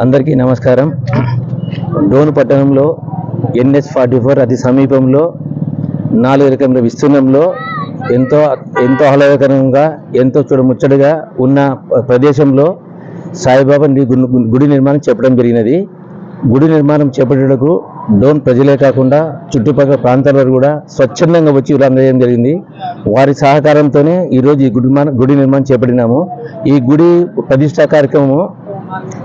అందరికీ నమస్కారం. డోను పట్టణంలో ఎన్ఎస్ ఫార్టీ ఫోర్ అతి సమీపంలో నాలుగు రకముల విస్తీర్ణంలో ఎంతో ఎంతో ఆహ్లాదకరంగా ఎంతో చూడముచ్చటగా ఉన్న ప్రదేశంలో సాయిబాబా గుడి నిర్మాణం చెప్పడం జరిగినది. గుడి నిర్మాణం చేపట్టేటకు డోన్ ప్రజలే కాకుండా చుట్టుపక్కల ప్రాంతాల వారు కూడా స్వచ్ఛందంగా వచ్చి అందజేయడం జరిగింది. వారి సహకారంతోనే ఈరోజు ఈ గుడి నిర్మాణం గుడి నిర్మాణం చేపట్టినాము. ఈ గుడి ప్రతిష్టా కార్యక్రమము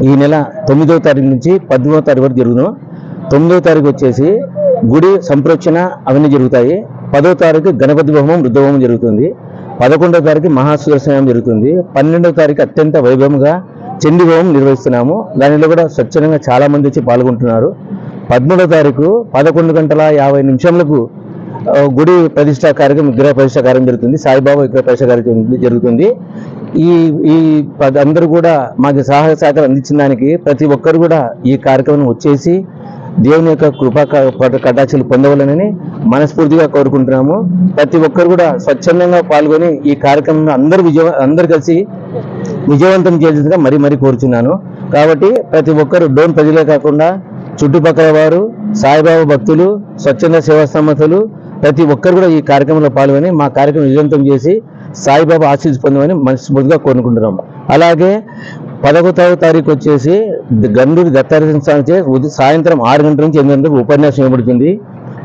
ఈ నెల తొమ్మిదవ తారీఖు నుంచి పద్మో తారీఖు వరకు జరుగును. తొమ్మిదవ తారీఖు వచ్చేసి గుడి సంప్రోక్షణ అవన్నీ జరుగుతాయి. పదవ తారీఖు గణపతి హోమం రుద్రహోమం జరుగుతుంది. పదకొండవ తారీఖు మహాసుదర్శనం జరుగుతుంది. పన్నెండవ తారీఖు అత్యంత వైభవంగా చండి హోమం నిర్వహిస్తున్నాము. దానిలో కూడా స్వచ్ఛందంగా చాలా మంది వచ్చి పాల్గొంటున్నారు. పదమూడవ తారీఖు పదకొండు గంటల యాభై నిమిషంలకు గుడి ప్రతిష్టా కార్యక్రమం విగ్రహ ప్రతిష్టా కార్యం జరుగుతుంది. సాయిబాబా విగ్రహ ప్రతిష్టా కార్యక్రమం జరుగుతుంది. ఈ ఈ పద- అందరూ కూడా మాకు సహాయ సహకారం అందించిన దానికి ప్రతి ఒక్కరు కూడా ఈ కార్యక్రమం వచ్చేసి దేవుని యొక్క కృపా కటాక్షలు పొందవాలని మనస్ఫూర్తిగా కోరుకుంటున్నాము. ప్రతి ఒక్కరు కూడా స్వచ్ఛందంగా పాల్గొని ఈ కార్యక్రమంలో అందరూ విజయ అందరు కలిసి విజయవంతం చేసేదిగా మరీ మరీ కోరుచున్నాను. కాబట్టి ప్రతి ఒక్కరు డోన్ ప్రజలే కాకుండా చుట్టుపక్కల వారు సాయిబాబా భక్తులు స్వచ్ఛంద సేవా సంస్థలు ప్రతి ఒక్కరు కూడా ఈ కార్యక్రమంలో పాల్గొని మా కార్యక్రమం విజయవంతం చేసి సాయిబాబా ఆశీస్ పొందమని మనస్ఫూర్తిగా కోరుకుంటున్నాం. అలాగే పదకొండవ తారీఖు వచ్చేసి గండూరి దత్తాత్రేయ స్వామి సాయంత్రం ఆరు గంటల నుంచి ఎనిమిది గంటలకు ఉపన్యాసం ఇవ్వబడుతుంది.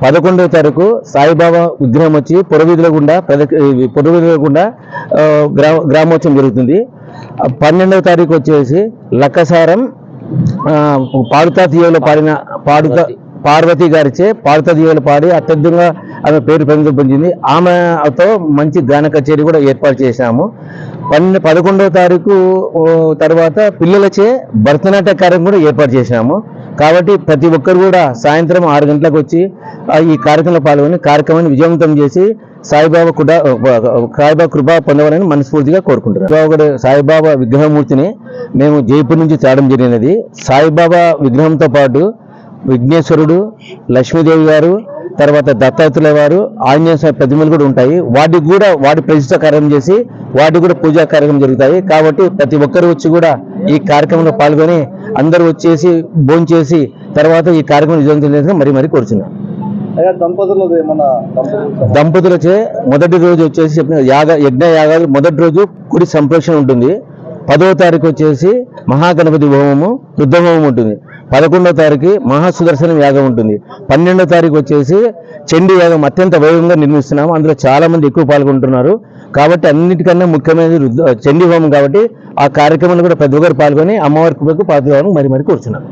పదకొండవ తారీఖు సాయిబాబా విగ్రహం వచ్చి పొరవీధుల గుండా ప్రదక్ష పొరవీధుల గుండా గ్రా గ్రామోత్సవం జరుగుతుంది. పన్నెండవ తారీఖు వచ్చేసి లక్కసారం పాడుతా తీయలో పాడిన పాడుతా పార్వతి గారిచే పార్వతీయులు పాడి అత్యద్భుతంగా ఆమె పేరు ప్రసిద్ధి పొందింది ఆమెతో మంచి గాన కచేరీ కూడా ఏర్పాటు చేశాము. పన్నె పదకొండవ తారీఖు ఓ, తర్వాత పిల్లలచే భరతనాట్య కార్యక్రమం కూడా ఏర్పాటు చేశాము. కాబట్టి ప్రతి ఒక్కరు కూడా సాయంత్రం ఆరు గంటలకు వచ్చి ఆ, ఈ కార్యక్రమంలో పాల్గొని కార్యక్రమాన్ని విజయవంతం చేసి సాయిబాబా కుడా సాయిబాబా కృప పొందవాలని మనస్ఫూర్తిగా కోరుకుంటున్నాను. సాయిబాబా సాయిబాబా విగ్రహమూర్తిని మేము జైపూర్ నుంచి తేవడం జరిగినది. సాయిబాబా విగ్రహంతో పాటు విఘ్నేశ్వరుడు లక్ష్మీదేవి గారు తర్వాత దత్తాత్రేయ వారు ఆంజనేయ స్వామి ప్రతిమలు కూడా ఉంటాయి. వాటికి కూడా వాటి ప్రతిష్ట కార్యం చేసి వాటికి కూడా పూజా కార్యక్రమం జరుగుతాయి. కాబట్టి ప్రతి ఒక్కరు వచ్చి కూడా ఈ కార్యక్రమంలో పాల్గొని అందరూ వచ్చేసి భోంచేసి తర్వాత ఈ కార్యక్రమం విజయవంతం చేసి మరీ మరీ కోరుచున్నాం. దంపతులు? దంపతులచే మొదటి రోజు వచ్చేసి చెప్పిన యాగ యజ్ఞ యాగాలు మొదటి రోజు గుడి సంప్రోక్షణ ఉంటుంది. పదవ తారీఖు వచ్చేసి మహాగణపతి హోమము రుద్ర హోమం ఉంటుంది. పదకొండవ తారీఖు మహాసుదర్శనం యాగం ఉంటుంది. పన్నెండో తారీఖు వచ్చేసి చండీ యాగం అత్యంత వైభవంగా నిర్మిస్తున్నాము. అందులో చాలా మంది ఎక్కువ పాల్గొంటున్నారు. కాబట్టి అన్నిటికన్నా ముఖ్యమైనది చండీ హోమం కాబట్టి ఆ కార్యక్రమంలో కూడా ప్రతి పాల్గొని అమ్మవారి కృపకు పాల్గొని మరి మరి కూర్చున్నారు